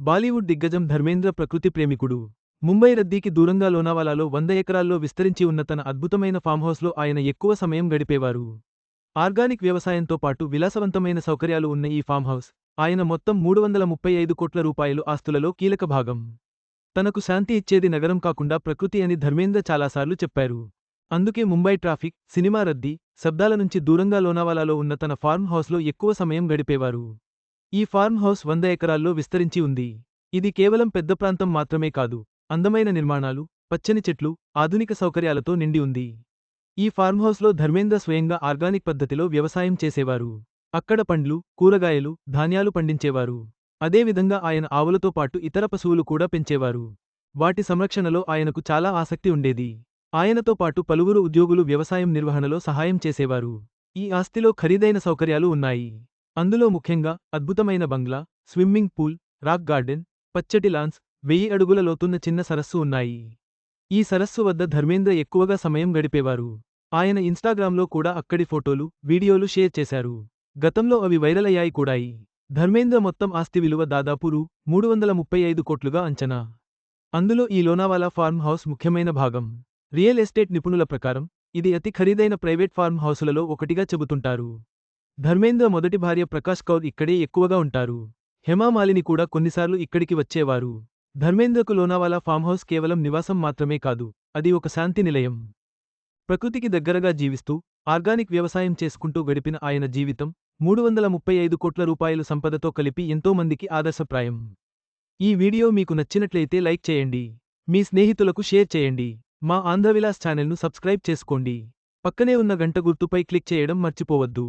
బాలీవుడ్ దిగ్గజం ధర్మేంద్ర ప్రకృతి ప్రేమికుడు. ముంబై రద్దీకి దూరంగా లోనావాలాలో వంద ఎకరాల్లో విస్తరించి ఉన్న తన అద్భుతమైన ఫామ్హౌస్లో ఆయన ఎక్కువ సమయం గడిపేవారు. ఆర్గానిక్ వ్యవసాయంతో పాటు విలాసవంతమైన సౌకర్యాలు ఉన్న ఈ ఫామ్హౌస్ ఆయన మొత్తం మూడు వందల ముప్పై ఐదు కోట్ల రూపాయలు ఆస్తులలో కీలక భాగం. తనకు శాంతి ఇచ్చేది నగరం కాకుండా ప్రకృతి అని ధర్మేంద్ర చాలాసార్లు చెప్పారు. అందుకే ముంబై ట్రాఫిక్ సినిమా రద్దీ శబ్దాల నుంచి దూరంగా లోనావాలాలో ఉన్న తన ఫార్మ్ హౌస్లో ఎక్కువ సమయం గడిపేవారు. ఈ ఫార్మ్ హౌస్ వంద ఎకరాల్లో విస్తరించి ఉంది. ఇది కేవలం పెద్ద ప్రాంతం మాత్రమే కాదు అందమైన నిర్మాణాలు పచ్చని చెట్లు ఆధునిక సౌకర్యాలతో నిండి ఉంది. ఈ ఫార్మ్ హౌస్లో ధర్మేంద్ర స్వయంగా ఆర్గానిక్ పద్ధతిలో వ్యవసాయం చేసేవారు. అక్కడ పండ్లు కూరగాయలు ధాన్యాలు పండించేవారు. అదేవిధంగా ఆయన ఆవులతో పాటు ఇతర పశువులు కూడా పెంచేవారు. వాటి సంరక్షణలో ఆయనకు చాలా ఆసక్తి ఉండేది. ఆయనతో పాటు పలువురు ఉద్యోగులు వ్యవసాయం నిర్వహణలో సహాయం చేసేవారు. ఈ ఆస్తిలో ఖరీదైన సౌకర్యాలు ఉన్నాయి. అందులో ముఖ్యంగా అద్భుతమైన బంగ్లా స్విమ్మింగ్ పూల్ రాక్ గార్డెన్ పచ్చటి లాన్స్ వెయ్యి అడుగుల లోతున్న చిన్న సరస్సు ఉన్నాయి. ఈ సరస్సు వద్ద ధర్మేంద్ర ఎక్కువగా సమయం గడిపేవారు. ఆయన ఇన్స్టాగ్రామ్లో కూడా అక్కడి ఫోటోలు వీడియోలు షేర్ చేశారు. గతంలో అవి వైరల్ అయ్యాయి కూడాయి. ధర్మేంద్ర మొత్తం ఆస్తి విలువ దాదాపు రూ. మూడు వందల ముప్పై ఐదు కోట్లుగా అంచనా. అందులో ఈ లోనావాలా ఫార్మ్ హౌస్ ముఖ్యమైన భాగం. రియల్ ఎస్టేట్ నిపుణుల ప్రకారం ఇది అతి ఖరీదైన ప్రైవేట్ ఫార్మ్ హౌసులలో ఒకటిగా చెబుతుంటారు. ధర్మేంద్ర మొదటి భార్య ప్రకాష్ కౌర్ ఇక్కడే ఎక్కువగా ఉంటారు. హేమామాలిని కూడా కొన్నిసార్లు ఇక్కడికి వచ్చేవారు. ధర్మేంద్రకు లోనావాలా ఫామ్హౌస్ కేవలం నివాసం మాత్రమే కాదు అది ఒక శాంతి నిలయం. ప్రకృతికి దగ్గరగా జీవిస్తూ ఆర్గానిక్ వ్యవసాయం చేసుకుంటూ గడిపిన ఆయన జీవితం మూడు వందల ముప్పై ఐదు కోట్ల రూపాయలు సంపదతో కలిపి ఎంతోమందికి ఆదర్శప్రాయం. ఈ వీడియో మీకు నచ్చినట్లయితే లైక్ చేయండి. మీ స్నేహితులకు షేర్ చేయండి. మా ఆంధ్రవిలాస్ ఛానల్ను సబ్స్క్రైబ్ చేసుకోండి. పక్కనే ఉన్న గంట గుర్తుపై క్లిక్ చేయడం మర్చిపోవద్దు.